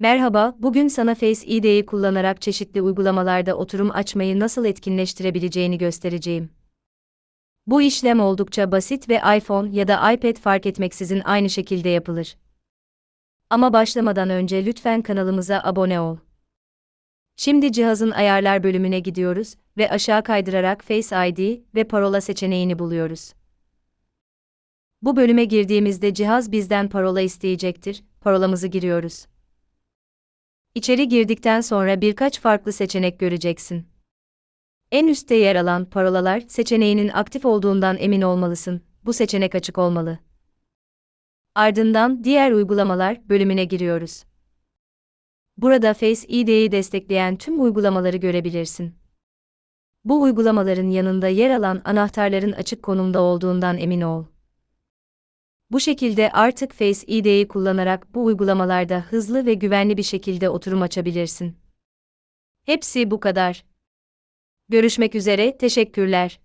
Merhaba, bugün sana Face ID'yi kullanarak çeşitli uygulamalarda oturum açmayı nasıl etkinleştirebileceğini göstereceğim. Bu işlem oldukça basit ve iPhone ya da iPad fark etmeksizin aynı şekilde yapılır. Ama başlamadan önce lütfen kanalımıza abone ol. Şimdi cihazın ayarlar bölümüne gidiyoruz ve aşağı kaydırarak Face ID ve parola seçeneğini buluyoruz. Bu bölüme girdiğimizde cihaz bizden parola isteyecektir. Parolamızı giriyoruz. İçeri girdikten sonra birkaç farklı seçenek göreceksin. En üstte yer alan parolalar seçeneğinin aktif olduğundan emin olmalısın. Bu seçenek açık olmalı. Ardından diğer uygulamalar bölümüne giriyoruz. Burada Face ID'yi destekleyen tüm uygulamaları görebilirsin. Bu uygulamaların yanında yer alan anahtarların açık konumda olduğundan emin ol. Bu şekilde artık Face ID'yi kullanarak bu uygulamalarda hızlı ve güvenli bir şekilde oturum açabilirsin. Hepsi bu kadar. Görüşmek üzere, teşekkürler.